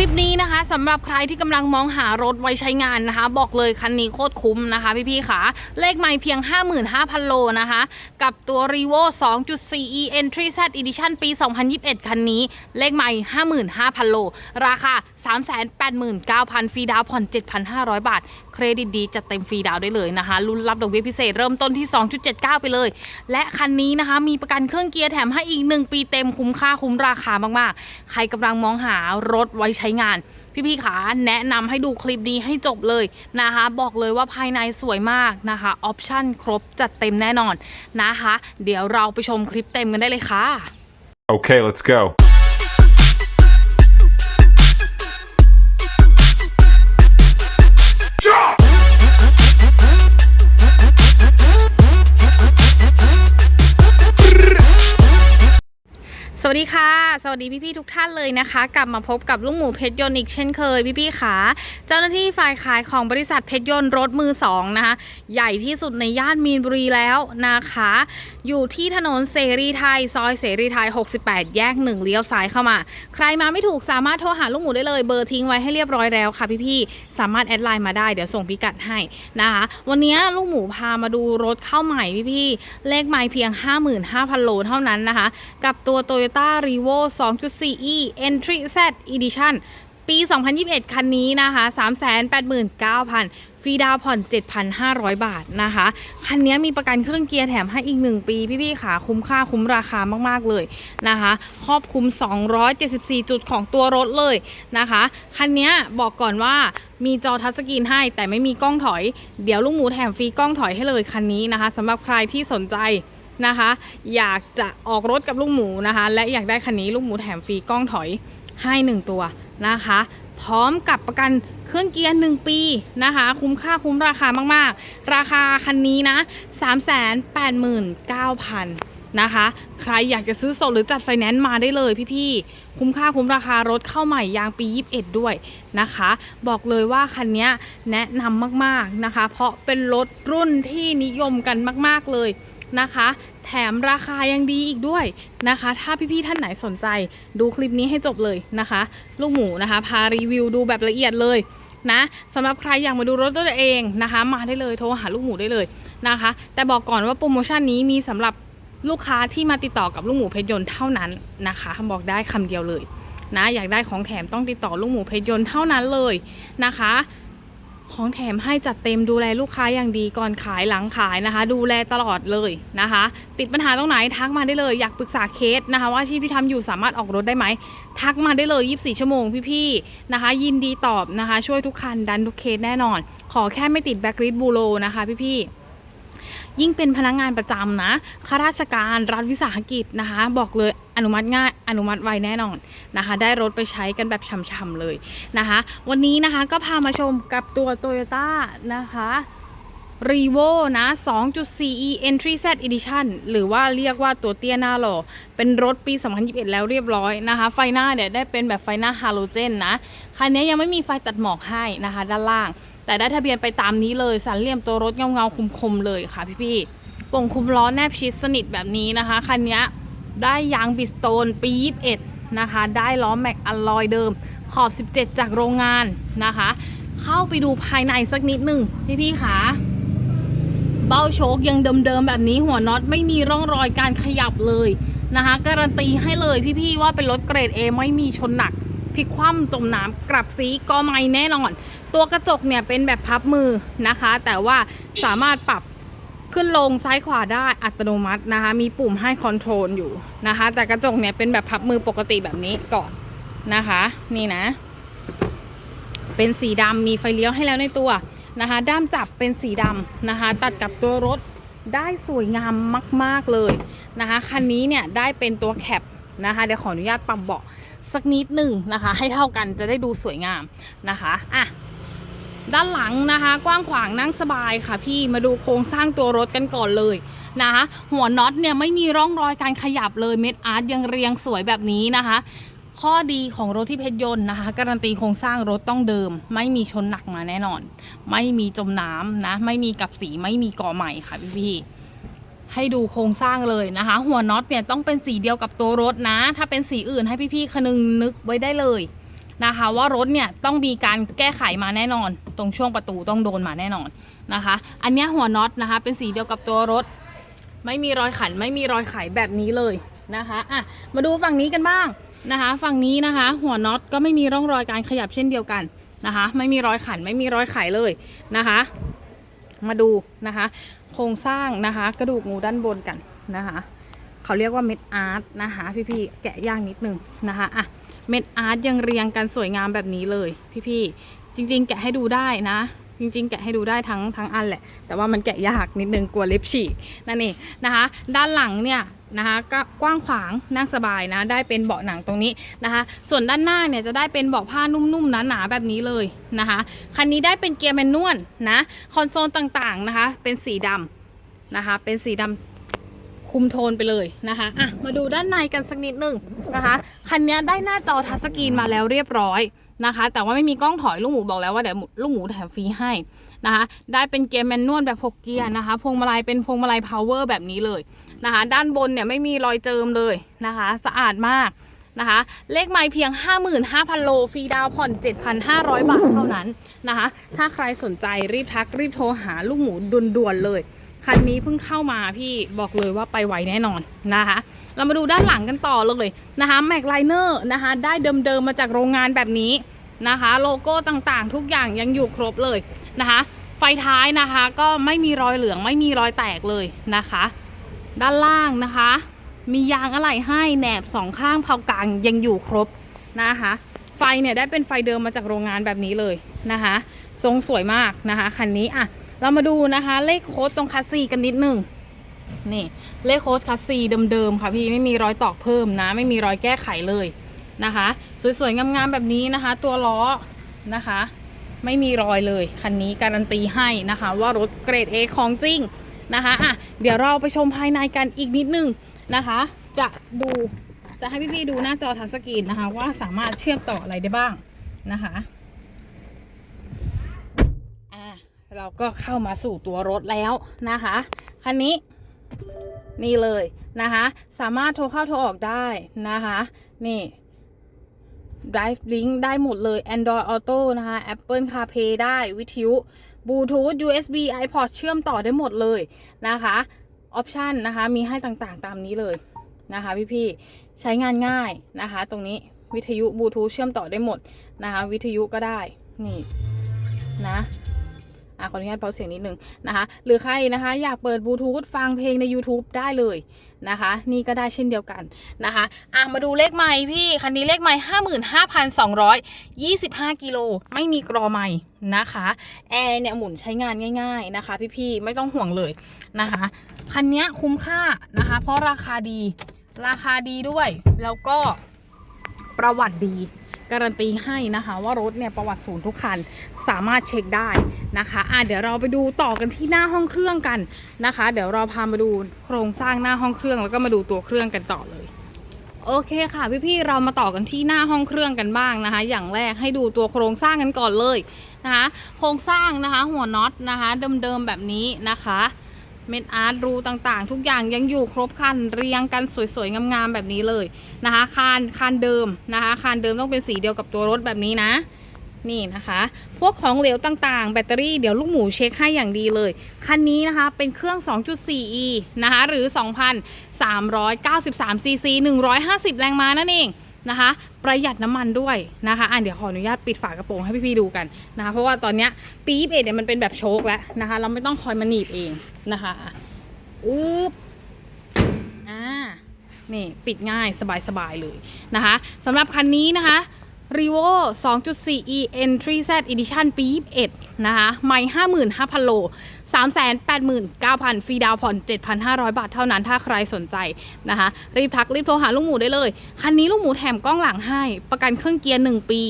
ลิปนี้นะคะสำหรับใครที่กำลังมองหารถไว้ใช้งานนะคะ บอกเลยคันนี้โคตรคุ้มนะคะพี่ๆค่ะ เลขไม่เพียง 55,000 โลนะคะ กับตัว r e v o 2.4 e Entry Z Edition ปี 2021 คันนี้ เลขไม่55,000 โล ราคา 389,000 ฟรีดาวผ่อน 7,500 บาท เครดิตดีจัดเต็มฟรีดาวได้เลยนะคะรุ่นรับดอกเบี้ยพิเศษเริ่มต้นที่ 2.79 ไปเลย และคันนี้นะคะมีประกันเครื่องเกียร์แถมให้อีก 1 ปีเต็มคุ้มค่าคุ้มราคามากๆ ใครกำลังมองหารถไว้ใช้งาน พี่ๆขาแนะนำให้ดูคลิปนี้ให้จบเลยนะคะ บอกเลยว่าภายในสวยมากนะคะออปชั่นครบจัดเต็มแน่นอนนะคะ เดี๋ยวเราไปชมคลิปเต็มกันได้เลยค่ะ Okay, let's go. วัสดีค่ะ สวัสดีพี่ๆทุกท่านเลยนะคะ กลับมาพบกับลุงหมูเพชรยนต์อีกเช่นเคยพี่ๆค่ะเจ้าหน้าที่ฝ่ายขายของบริษัทเพชรยนต์รถมือสองนะคะใหญ่ที่สุดในย่านมีนบุรีแล้วนะคะ อยู่ที่ถนนเสรีไทยซอยเสรีไทย 68 แยกหนึ่งเลี้ยวซ้ายเข้ามา ใครมาไม่ถูกสามารถโทรหาลุงหมูได้เลยเบอร์ทิ้งไว้ให้เรียบร้อยแล้วค่ะพี่ๆสามารถแอดไลน์มาได้เดี๋ยวส่งพิกัดให้นะคะ วันนี้ลุงหมูพามาดูรถเข้าใหม่พี่ๆเลขไม่เพียง 55,000โลเท่านั้นนะคะ กับตัวโตโยต้ Toyota r e v o 2.4e Entry Z Edition ปี 2021 คันนี้นะคะ 389,000 ฟรีดาวน์ผ่อน 7,500 บาทนะคะ คันนี้มีประกันเครื่องเกียร์แถมให้อีก 1 ปี พี่ๆค่ะ คุ้มค่าคุ้มราคามากๆเลยนะคะ ครอบคลุม 274 จุดของตัวรถเลยนะคะ คันนี้บอกก่อนว่ามีจอทัชสกรีนให้แต่ไม่มีกล้องถอย เดี๋ยวลุงหมูแถมฟรีกล้องถอยให้เลยคันนี้นะคะสำหรับใครที่สนใจ นะคะ อยากจะออกรถกับลูกหมูนะคะ และอยากได้คันนี้ลูกหมูแถมฟรีกล้องถอยให้ 1 ตัวนะคะ พร้อมกับประกันเครื่องเกียร์ 1 ปีนะคะ คุ้มค่าคุ้มราคามากๆ ราคาคันนี้นะ 389,000นะคะ ใครอยากจะซื้อสดหรือจัดไฟแนนซ์มาได้เลยพี่ๆ คุ้มค่าคุ้มราคารถเข้าใหม่ยางปี 21 ด้วยนะคะ บอกเลยว่าคันนี้แนะนำมากๆนะคะ เพราะเป็นรถรุ่นที่นิยมกันมากๆเลย นะคะ แถมราคายังดีอีกด้วยนะคะ ถ้าพี่ๆท่านไหนสนใจดูคลิปนี้ให้จบเลยนะคะ ลูกหมูนะคะ พารีวิวดูแบบละเอียดเลยนะสำหรับใครอยากมาดูรถตัวเองนะคะ มาได้เลยโทรหาลูกหมูได้เลยนะคะ แต่บอกก่อนว่าโปรโมชั่นนี้มีสำหรับลูกค้าที่มาติดต่อกับลูกหมูเพชรยนต์เท่านั้นนะคะบอกได้คำเดียวเลยนะอยากได้ของแถมต้องติดต่อลูกหมูเพชรยนต์เท่านั้นเลยนะคะ ของแถมให้จัดเต็มดูแลลูกค้าอย่างดีก่อนขายหลังขายนะคะ ดูแลตลอดเลยนะคะ ติดปัญหาตรงไหนทักมาได้เลยอยากปรึกษาเคสนะคะ ว่าอาชีพที่ทำอยู่สามารถออกรถได้ไหมทักมาได้เลย 24 ชั่วโมงพี่ๆนะคะ ยินดีตอบนะคะ ช่วยทุกคันดันทุกเคสแน่นอน ขอแค่ไม่ติดแบ็กลิสบูโรนะคะพี่ๆ ยิ่งเป็นพนักงานประจำนะข้าราชการรัฐวิสาหกิจนะคะ บอกเลยอนุมัติง่ายอนุมัติไวแน่นอนนะคะ ได้รถไปใช้กันแบบช่ำๆเลยนะคะ วันนี้นะคะก็พามาชมกับตัว Toyota นะคะ r e v o นะ 2.4e Entry Z Edition หรือว่าเรียกว่าตัวเตี้ยหน้าหล่อ เป็นรถปี 2021 แล้วเรียบร้อยนะคะ ไฟหน้าเนี่ยได้เป็นแบบไฟหน้าฮาโลเจนนะ คันนี้ยังไม่มีไฟตัดหมอกให้นะคะ ด้านล่าง แต่ได้ทะเบียนไปตามนี้เลยสันเหลี่ยมตัวรถเงาเงาๆคมๆเลยค่ะพี่ๆป่งคุมล้อแนบชิดสนิทแบบนี้นะคะคันนี้ได้ยางบิสโตนปี 21 นะคะ ได้ล้อแม็กอลลอยเดิมขอบ 17 จากโรงงานนะคะ เข้าไปดูภายในสักนิดหนึ่งพี่ๆค่ะเบ้าโชคยังเดิมๆแบบนี้หัวน็อตไม่มีร่องรอยการขยับเลยนะคะการันตีให้เลยพี่ๆว่าเป็นรถเกรด A ไม่มีชนหนักพลิกคว่ำจมน้ำกลับสีก็ไม่แน่นอน ตัวกระจกเนี่ยเป็นแบบพับมือนะคะ แต่ว่าสามารถปรับขึ้นลงซ้ายขวาได้อัตโนมัตินะคะ มีปุ่มให้คอนโทรลอยู่นะคะ แต่กระจกเนี่ยเป็นแบบพับมือปกติแบบนี้ก่อนนะคะ นี่นะ เป็นสีดำมีไฟเลี้ยวให้แล้วในตัวนะคะ ด้ามจับเป็นสีดำนะคะ ตัดกับตัวรถได้สวยงามมาก ๆ เลยนะคะ คันนี้เนี่ยได้เป็นตัวแคปนะคะ เดี๋ยวขออนุญาตปรับเบาะสักนิดหนึ่งนะคะ ให้เท่ากันจะได้ดูสวยงามนะคะ อะ ด้านหลังนะคะ กว้างขวางนั่งสบายค่ะพี่มาดูโครงสร้างตัวรถกันก่อนเลยนะคะหัวน็อตเนี่ยไม่มีร่องรอยการขยับเลยเม็ดอาร์ตยังเรียงสวยแบบนี้นะคะ ข้อดีของรถที่เพชรยนต์นะคะ การันตีโครงสร้างรถต้องเดิม ไม่มีชนหนักมาแน่นอน ไม่มีจมน้ำนะไม่มีกับสีไม่มีก่อใหม่ค่ะพี่พี่ให้ดูโครงสร้างเลยนะคะ หัวน็อตเนี่ยต้องเป็นสีเดียวกับตัวรถนะ ถ้าเป็นสีอื่นให้พี่ๆคนึงนึกไว้ได้เลย นะคะ ว่ารถเนี่ยต้องมีการแก้ไขมาแน่นอน ตรงช่วงประตูต้องโดนมาแน่นอนนะคะ อันนี้หัวน็อตนะคะ เป็นสีเดียวกับตัวรถ ไม่มีรอยขันไม่มีรอยไขแบบนี้เลยนะคะอะมาดูฝั่งนี้กันบ้างนะคะ ฝั่งนี้นะคะ หัวน็อตก็ไม่มีร่องรอยการขยับเช่นเดียวกันนะคะ ไม่มีรอยขันไม่มีรอยไขเลยนะคะ มาดูนะคะ โครงสร้างนะคะ กระดูกงูด้านบนกันนะคะ เขาเรียกว่าเม็ดอาร์ตนะคะ พี่ๆแกะยากนิดนึงนะคะอะ เม็ดอาร์ตยังเรียงกันสวยงามแบบนี้เลยพี่ๆจริง ๆ แกะให้ดูได้นะ จริง ๆ แกะให้ดูได้ทั้งทั้งอันแหละ แต่ว่ามันแกะยากนิดนึงกลัวเล็บฉีกนั่นเองนะคะ ด้านหลังเนี่ยนะคะก็กว้างขวางนั่งสบายนะ ได้เป็นเบาะหนังตรงนี้นะคะ ส่วนด้านหน้าเนี่ยจะได้เป็นเบาะผ้านุ่มๆหนาๆแบบนี้เลยนะคะคันนี้ได้เป็นเกียร์แมนนวลนะคอนโซลต่างๆนะคะ เป็นสีดำนะคะ เป็นสีดำ คุมโทนไปเลยนะคะอะมาดูด้านในกันสักนิดหนึ่งนะคะคันนี้ได้หน้าจอทัชสกรีนมาแล้วเรียบร้อยนะคะ แต่ว่าไม่มีกล้องถอยลูกหมูบอกแล้วว่าเดี๋ยวลูกหมูแถมฟรีให้นะคะได้เป็นเกียร์แมนนวลแบบ 6 เกียร์นะคะพวงมาลัยเป็นพวงมาลัยพาวเวอร์แบบนี้เลยนะคะด้านบนเนี่ยไม่มีรอยเจิมเลยนะคะสะอาดมากนะคะเลขไม่เพียง 55,000 โลฟรีดาวผ่อน 7,500 บาทเท่านั้นนะคะถ้าใครสนใจรีบทักรีบโทรหาลูกหมูด่วนๆเลย คันนี้เพิ่งเข้ามาพี่บอกเลยว่าไปไวแน่นอนนะคะ เรามาดูด้านหลังกันต่อเลยนะคะแม็กไลเนอร์นะคะได้เดิมๆมาจากโรงงานแบบนี้นะคะ โลโก้ต่างๆ ทุกอย่างยังอยู่ครบเลยนะคะ ไฟท้ายนะคะก็ไม่มีรอยเหลืองไม่มีรอยแตกเลยนะคะ ด้านล่างนะคะ มียางอะไหล่ให้แหนบสองข้างเผากลางยังอยู่ครบนะคะ ไฟเนี่ยได้เป็นไฟเดิมมาจากโรงงานแบบนี้เลยนะคะ ทรงสวยมากนะคะคันนี้อะ เรามาดูนะคะ เลขโค้ดตรงคัสซีกันนิดนึงนี่เลขโค้ดคัสซีเดิมๆค่ะพี่ไม่มีรอยตอกเพิ่มนะ ไม่มีรอยแก้ไขเลยนะคะ สวยๆงามๆแบบนี้นะคะ ตัวล้อนะคะ ไม่มีรอยเลยคันนี้การันตีให้นะคะ ว่ารถเกรด A ของจริงนะคะอะเดี๋ยวเราไปชมภายในกันอีกนิดนึงนะคะ จะดูจะให้พี่ๆดูหน้าจอทัชสกรีนนะคะ ว่าสามารถเชื่อมต่ออะไรได้บ้างนะคะอะ เราก็เข้ามาสู่ตัวรถแล้วนะคะ คันนี้นี่เลยนะคะ สามารถโทรเข้าโทรออกได้นะคะ นี่ Drive Link ได้หมดเลย Android Auto นะคะ Apple CarPlay ได้วิทยุ Bluetooth USB iPod เชื่อมต่อได้หมดเลยนะคะออปชันนะคะมีให้ต่างๆตามนี้เลยนะคะพี่ๆใช้งานง่ายนะคะ ตรงนี้วิทยุบลูทูธเชื่อมต่อได้หมดนะคะ วิทยุก็ได้นี่นะ อะขออนุญาตเบาเสียงนิดนึงนะคะ หรือใครนะคะ อยากเปิดบลูทูธฟังเพลงใน YouTube ได้เลยนะคะ นี่ก็ได้เช่นเดียวกันนะคะอะมาดูเลขใหม่พี่ คันนี้เลขใหม่ห้าหมื่นห้าพันสองร้อยยี่สิบห้ากิโลไม่มีกรอใหม่นะคะแอร์เนี่ยหมุนใช้งานง่ายๆนะคะ พี่ๆไม่ต้องห่วงเลยนะคะ คันนี้คุ้มค่านะคะ เพราะราคาดีราคาดีด้วย แล้วก็ประวัติดี การันตีให้นะคะว่ารถเนี่ยประวัติศูนย์ทุกคันสามารถเช็คได้นะคะอะเดี๋ยวเราไปดูต่อกันที่หน้าห้องเครื่องกันนะคะ เดี๋ยวเราพามาดูโครงสร้างหน้าห้องเครื่องแล้วก็มาดูตัวเครื่องกันต่อเลยโอเคค่ะพี่ๆเรามาต่อกันที่หน้าห้องเครื่องกันบ้างนะคะ อย่างแรกให้ดูตัวโครงสร้างกันก่อนเลยนะคะ โครงสร้างนะคะ หัวน็อตนะคะ เดิมๆแบบนี้นะคะ เม็ดอาร์ตรูต่างๆ ทุกอย่างยังอยู่ครบคันเรียงกันสวยๆ งามๆแบบนี้เลยนะคะคานคานเดิมนะคะคานเดิมต้องเป็นสีเดียวกับตัวรถแบบนี้นะ นี่นะคะ พวกของเหลวต่างๆ แบตเตอรี่เดี๋ยวลูกหมูเช็คให้อย่างดีเลย คันนี้นะคะเป็นเครื่อง 2.4e นะคะหรือ 2,393 cc 150 แรงม้านั่นเอง นะคะ ประหยัดน้ำมันด้วยนะคะอะเดี๋ยวขออนุญาตปิดฝากระโปรงให้พี่ๆดูกันนะคะเพราะว่าตอนเนี้ยปี๊บเอเนี่ยมันเป็นแบบโชคแล้วนะคะ เราไม่ต้องคอยมาหนีบเองนะคะอื๊บอ่านี่ปิดง่ายสบายๆเลยนะคะสำหรับคันนี้นะคะ r e v o 2.4e Entry Z Edition ปี 21 นะคะ ไม่55,000 โล 389,000 ฟรีดาวผ่อน 7,500 บาทเท่านั้นถ้าใครสนใจนะคะ รีบทักรีบโทรหาลูกหมูได้เลย คันนี้ลูกหมูแถมกล้องหลังให้ ประกันเครื่องเกียร์ 1 ปี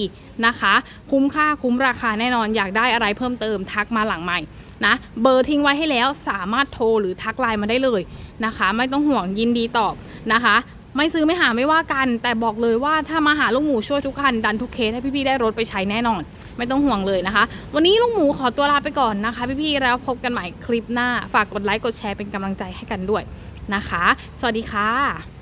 นะคะ คุ้มค่าคุ้มราคาแน่นอนอยากได้อะไรเพิ่มเติมทักมาหลังใหม่นะเบอร์ทิ้งไว้ให้แล้วสามารถโทรหรือทักไลน์มาได้เลยนะคะ ไม่ต้องห่วงยินดีตอบนะคะ ไม่ซื้อไม่หาไม่ว่ากัน แต่บอกเลยว่าถ้ามาหาลูกหมูช่วยทุกคันดันทุกเคสให้พี่ๆได้รถไปใช้แน่นอน ไม่ต้องห่วงเลยนะคะ วันนี้ลูกหมูขอตัวลาไปก่อนนะคะ พี่ๆแล้วพบกันใหม่คลิปหน้า ฝากกดไลค์กดแชร์เป็นกำลังใจให้กันด้วยนะคะ สวัสดีค่ะ